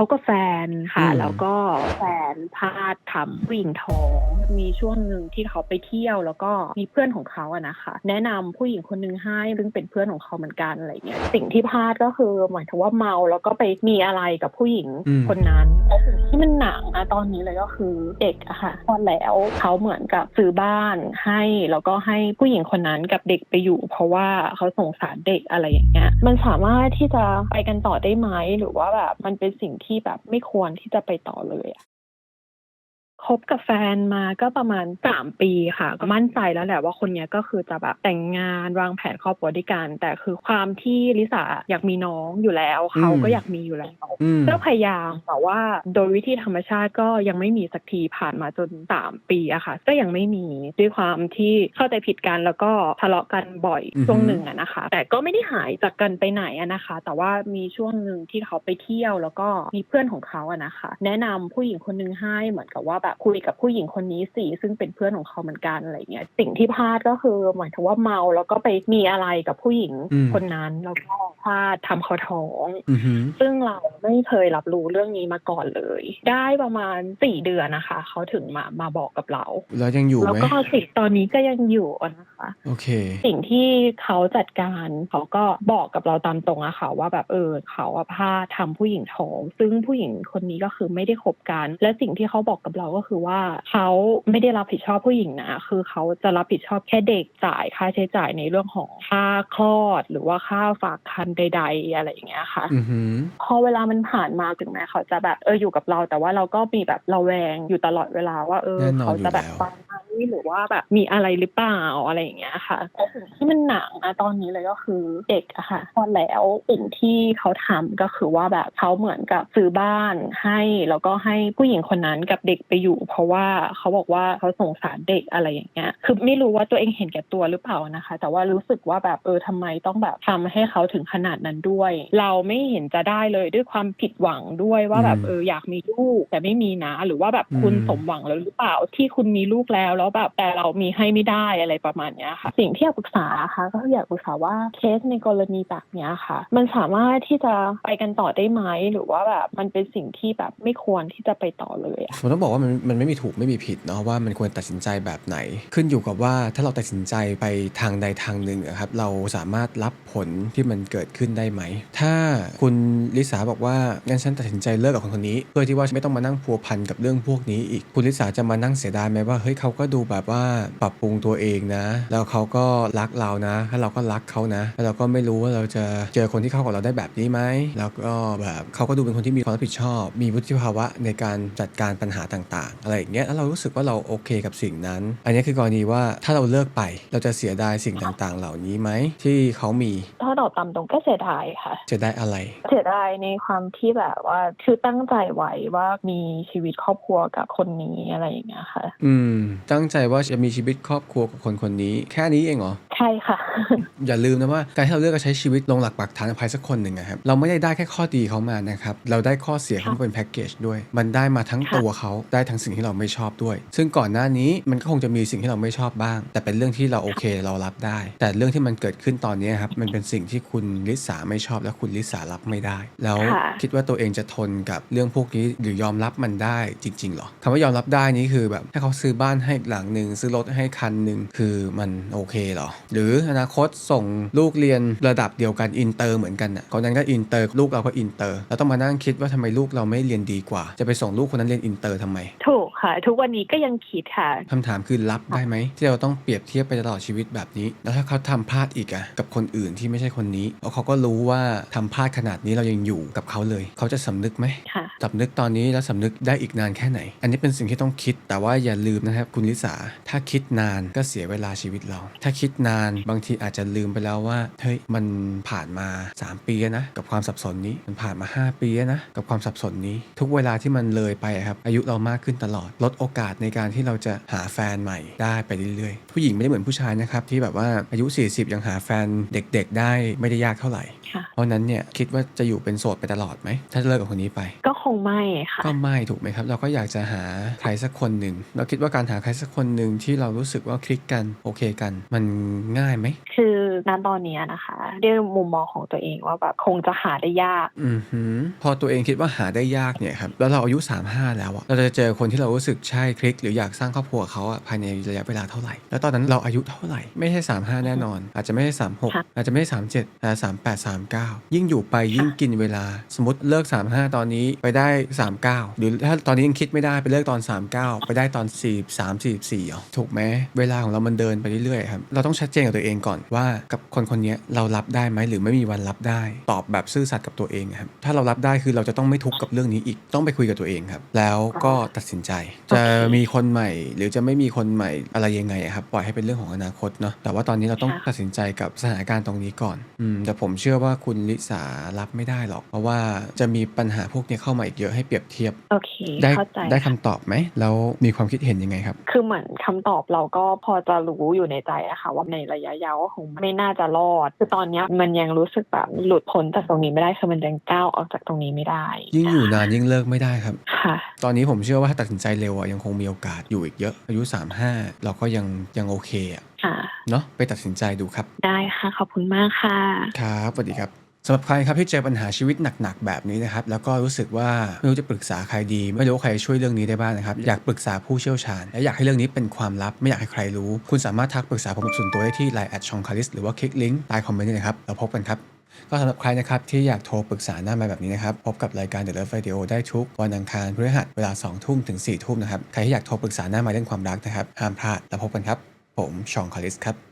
เขาก็แฟนค่ะอืมแล้วก็แฟนพลาดทำผู้หญิงท้อง มีช่วงหนึ่งที่เขาไปเที่ยว แล้วก็มีเพื่อนของเขาอะนะคะ แนะนำผู้หญิงคนหนึงให้ซึ่งเป็นเพื่อนของเขาเหมือนกันอะไรเงี้ยสิ่งที่พลาดก็คือหมายถึงว่าเมาแล้วก็ไปมีอะไรกับผู้หญิงอืมคนนั้นแต่สิ่งที่มันหนักนะตอนนี้เลยก็คือเด็กอะค่ะตอนแล้วเขาเหมือนกับซื้อบ้านให้ แล้วก็ให้ผู้หญิงคนนั้นกับเด็กไปอยู่ เพราะว่าเขาสงสารเด็กอะไรอย่างเงี้ยมันสามารถที่จะไปกันต่อได้ไหมหรือว่าแบบมันเป็นสิ่งที่ที่แบบไม่ควรที่จะไปต่อเลยอะ คบกับแฟนมาก็ประมาณสามปีค่ะ ก็มั่นใจแล้วแหละว่าคนเนี้ยก็คือจะแบบแต่งงานวางแผนครอบครัวด้วยกัน แต่คือความที่ลิสาอยากมีน้องอยู่แล้วเขาก็อยากมีอยู่แล้วอืมก็พยายามแต่ว่าโดยวิธีธรรมชาติก็ยังไม่มีสักทีผ่านมาจนสามปีอะค่ะ ก็ยังไม่มีด้วยความที่เข้าใจผิดกันแล้วก็ทะเลาะกันบ่อยอือฮึช่วงหนึ่งอะนะคะ แต่ก็ไม่ได้หายจากกันไปไหนอะนะคะ แต่ว่ามีช่วงหนึ่งที่เขาไปเที่ยวแล้วก็มีเพื่อนของเขาอะนะคะ แนะนำผู้หญิงคนหนึงให้เหมือนกับว่าแบบคุยกับผู้หญิงคนนี้สิซึ่งเป็นเพื่อนของเขาเหมือนกันอะไรเงี้ยสิ่งที่พลาดก็คือหมายถึงว่าเมาแล้วก็ไปมีอะไรกับผู้หญิงอืมคนนั้นแล้วก็พลาดทำเขาท้องอือหือซึ่งเราไม่เคยรับรู้เรื่องนี้มาก่อนเลย ได้ประมาณสี่เดือนนะคะ เขาถึงมามาบอกกับเราแล้วยังอยู่แล้วไหมก็สิ่งตอนนี้ก็ยังอยู่นะคะโอเค สิ่งที่เขาจัดการเขาก็บอกกับเราตามตรงอะค่ะว่าแบบเออเขาอะพลาดทำผู้หญิงท้อง ซึ่งผู้หญิงคนนี้ก็คือไม่ได้คบกัน และสิ่งที่เขาบอกกับเราก็คือว่าเขาไม่ได้รับผิดชอบผู้หญิงนะคือเขาจะรับผิดชอบแค่เด็กจ่ายค่าใช้จ่ายในเรื่องของค่าคลอด หรือว่าค่าฝากคันใด ๆ อะไรอย่างเงี้ยค่ะอือหือพอเวลามันผ่านมาถึงแม้เขาจะแบบเอออยู่กับเรา แต่ว่าเราก็มีแบบระแวงอยู่ตลอดเวลาว่า เออแน่นอนเขาจะแบบอยู่แล้วฟังไหมหรือว่าแบบมีอะไรหรือเปล่าอะไรอย่างเงี้ยค่ะแต่สิ่งที่มันหนักนะตอนนี้เลยก็คือเด็กอะค่ะพอแล้วสิ่งที่เขาทำก็คือว่าแบบเขาเหมือนกับซื้อบ้านให้แล้วก็ให้ผู้หญิงคนนั้นกับเด็กไปอยู่ เพราะว่าเขาบอกว่าเขาสงสารเด็กอะไรอย่างเงี้ยคือไม่รู้ว่าตัวเองเห็นแก่ตัวหรือเปล่านะคะ แต่ว่ารู้สึกว่าแบบเออทำไมต้องแบบทำให้เขาถึงขนาดนั้นด้วย เราไม่เห็นจะได้เลยด้วยความผิดหวังด้วยว่าแบบอืมเอออยากมีลูกแต่ไม่มีนะ หรือว่าแบบคุณอืมสมหวังแล้วหรือเปล่าที่คุณมีลูกแล้วแล้วแบบแต่เรามีให้ไม่ได้อะไรประมาณเนี้ยค่ะ สิ่งที่อยากปรึกษาค่ะ ก็อยากปรึกษาว่าเคสในกรณีแบบเนี้ยค่ะ มันสามารถที่จะไปกันต่อได้ไหมหรือว่าแบบมันเป็นสิ่งที่แบบไม่ควรที่จะไปต่อเลยผมต้องบอกว่ามันมันไม่มีถูกไม่มีผิดเนาะว่ามันควรตัดสินใจแบบไหน ขึ้นอยู่กับว่าถ้าเราตัดสินใจไปทางใดทางหนึ่งอะครับเราสามารถรับผลที่มันเกิดขึ้นได้ไหม ถ้าคุณลิสาบอกว่างั้นฉันตัดสินใจเลิกกับคนคนนี้ เพื่อที่ว่าไม่ต้องมานั่งพัวพันกับเรื่องพวกนี้อีกคุณลิสาจะมานั่งเสียดายไหมว่าเฮ้ยเขาก็ดูแบบว่าปรับปรุงตัวเองนะ แล้วเขาก็รักเรานะแล้วเราก็รักเขานะแล้วเราก็ไม่รู้ว่าเราจะเจอคนที่เข้ากับเราได้แบบนี้ไหมแล้วก็แบบเขาก็ดูเป็นคนที่มีความรับผิดชอบ มีวุฒิภาวะในการจัดการปัญหาต่างๆ อะไรอย่างเงี้ยแล้วเรารู้สึกว่าเราโอเคกับสิ่งนั้น อันนี้คือกรณีว่าถ้าเราเลิกไปเราจะเสียดายสิ่งต่างๆ เหล่านี้ไหมที่เขามีถ้าตอบตามตรงก็เสียดายค่ะจะได้อะไรเสียดายในความที่แบบว่าคือตั้งใจไว้ว่ามีชีวิตครอบครัวกับคนนี้อะไรอย่างเงี้ยค่ะ อืม ตั้งใจว่าจะมีชีวิตครอบครัวกับคนคนนี้ แค่นี้เองเหรอ ใช่ค่ะ อย่าลืมนะว่าการที่เราเลือกจะใช้ชีวิตลงหลักปักฐานกับใครสักคนหนึ่งอะครับเราไม่ได้ได้แค่ข้อดีเขามานะครับเราได้ข้อเสียเขามาเป็นแพ็กเกจด้วย มันได้มาทั้งค่ะตัวเขาได้ทั้งสิ่งที่เราไม่ชอบด้วย ซึ่งก่อนหน้านี้มันก็คงจะมีสิ่งที่เราไม่ชอบบ้าง แต่เป็นเรื่องที่เราโอเคเรารับได้ แต่เรื่องที่มันเกิดขึ้นตอนนี้ครับมันเป็นสิ่งที่คุณลิสาไม่ชอบ และคุณลิสารับไม่ได้ แล้วค่ะคิดว่าตัวเองจะทนกับเรื่องพวกนี้หรือยอมรับมันได้จริงๆหรอคำว่ายอมรับได้นี้คือแบบถ้าเขาซื้อบ้านให้หลังหนึ่งซื้อรถให้คันหนึ่งคือมันโอเคเหรอ หรืออนาคตส่งลูกเรียนระดับเดียวกันอินเตอร์เหมือนกันอะคนนั้นก็อินเตอร์ลูกเราก็อินเตอร์เราต้องมานั่งคิดว่าทำไมลูกเราไม่เรียนดีกว่า จะไปส่งลูกคนนั้นเรียนอินเตอร์ทำไม ถูกค่ะ ทุกวันนี้ก็ยังคิดค่ะคำถามคือรับได้ไหมที่เราต้องเปรียบเทียบไปตลอดชีวิตแบบนี้ แล้วถ้าเขาทำพลาดอีกอะกับคนอื่นที่ไม่ใช่คนนี้แล้วเขาก็รู้ว่าทำพลาดขนาดนี้เรายังอยู่กับเขาเลย เขาจะสำนึกไหมค่ะสำนึกตอนนี้แล้วสำนึกได้อีกนานแค่ไหน อันนี้เป็นสิ่งที่ต้องคิดแต่ว่าอย่าลืมนะครับคุณลิสา ถ้าคิดนานก็เสียเวลาชีวิตเรา ถ้าคิดนานบางทีอาจจะลืมไปแล้วว่าเฮ้ยมันผ่านมา 3 ปีแล้วนะกับความสับสนนี้มันผ่านมา 5 ปีแล้วนะกับความสับสนนี้ ทุกเวลาที่มันเลยไปอะครับอายุเรามากขึ้นตลอด ลดโอกาสในการที่เราจะหาแฟนใหม่ได้ไปเรื่อยๆ ผู้หญิงไม่ได้เหมือนผู้ชายนะครับที่แบบว่าอายุ 40 ยังหาแฟนเด็กๆ ได้ไม่ได้ยากเท่าไหร่ค่ะเพราะฉะนั้นเนี่ยคิดว่าจะอยู่เป็นโสดไปตลอดไหม ถ้าเลิกกับคนนี้ไป ก็ค งงไม่ค่ะ ก็ไม่ถูกไหมครับ เราก็อยากจะหาใครสักคนหนึ่ง เราคิดว่าการหาใครสักคนหนึ่งที่เรารู้สึกว่าคลิกกันโอเคกัน มันง่ายไหมคือ ณตอนเนี้ยนะคะด้วยมุมมองของตัวเองว่าแบบคงจะหาได้ยากอือหือพอตัวเองคิดว่าหาได้ยากเนี่ยครับแล้วเราอายุ 35 แล้วอะเราจะเจอคนที่เรารู้สึกใช่คลิก หรืออยากสร้างครอบครัวกับเขาอะภายในระยะเวลาเท่าไหร่ แล้วตอนนั้นเราอายุเท่าไหร่ ไม่ใช่ 35 แน่นอน อาจจะไม่ใช่ค่ะ36 อาจจะไม่ใช่37อาจจะ38 39 ยิ่งอยู่ไปยิ่งกินเวลาสมมติเลิก 35 ตอนนี้ไปได้ 39 หรือถ้าตอนนี้ยังคิดไม่ได้ไปเลิกตอน 39 ไปได้ตอน 43 44เหรอถูกไหมเวลาของเรามันเดินไปเรื่อยๆครับเราต้องชัดเจนกับตัวเองก่อนว่ากับคนคนนี้เรารับได้ไหมหรือไม่มีวันรับได้ ตอบแบบซื่อสัตย์กับตัวเองครับถ้าเรารับได้คือเราจะต้องไม่ทุกข์กับเรื่องนี้อีกต้องไปคุยกับตัวเองครับ แล้วก็ตัดสินใจ จะมีคนใหม่ หรือจะไม่มีคนใหม่อะไรยังไงอะครับปล่อยให้เป็นเรื่องของอนาคตเนาะแต่ว่าตอนนี้เราต้องค่ะตัดสินใจกับสถานการณ์ตรงนี้ก่อนอืมแต่ผมเชื่อว่าคุณลิสารับไม่ได้หรอก เพราะว่าจะมีปัญหาพวกนี้เข้ามาอีกเยอะให้เปรียบเทียบโอเคได้เข้าใจได้ค่ะคำตอบไหมแล้วมีความคิดเห็นยังไงครับ คือเหมือนคำตอบเราก็พอจะรู้อยู่ในใจอะค่ะว่าในระยะยาวก็คงไม่น่าจะรอด คือตอนเนี้ยมันยังรู้สึกแบบหลุดพ้นจากตรงนี้ไม่ได้คือมันยังก้าวออกจากตรงนี้ไม่ได้ ยิ่งอยู่นานยิ่งเลิกไม่ได้ครับค่ะตอนนี้ผมเชื่อว่าถ้าตัดสินใจเร็วอะยังคงมีโอกาสอยู่อีกเยอะ อายุ 35 เราก็ยังยังโอเคอะค่ะเนาะไปตัดสินใจดูครับ ได้ค่ะ ขอบคุณมากค่ะ ครับสวัสดีครับสำหรับใครครับที่เจอปัญหาชีวิตหนักๆแบบนี้นะครับแล้วก็รู้สึกว่าไม่รู้จะปรึกษาใครดี ไม่รู้ว่าใครช่วยเรื่องนี้ได้บ้างนะครับอยากปรึกษาผู้เชี่ยวชาญ และอยากให้เรื่องนี้เป็นความลับไม่อยากให้ใครรู้ คุณสามารถทักปรึกษาผมส่วนตัวได้ที่ Line แอดชองคาริสหรือว่าคลิกลิงก์ใต้คอมเมนต์นี่นะครับเราพบกันครับก็สำหรับใครนะครับที่อยากโทรปรึกษาหน้าไมค์แบบนี้นะครับพบกับรายการ The Love Radio ได้ทุกวันอังคารพฤหัสเวลา 2 ทุ่มถึง 4 ทุ่มนะครับใครที่อยากโทรปรึกษาหน้าไมค์เรื่องความรักนะครับห้ามพลาดแล้วพบกันครับ ผมชองคาริสครับ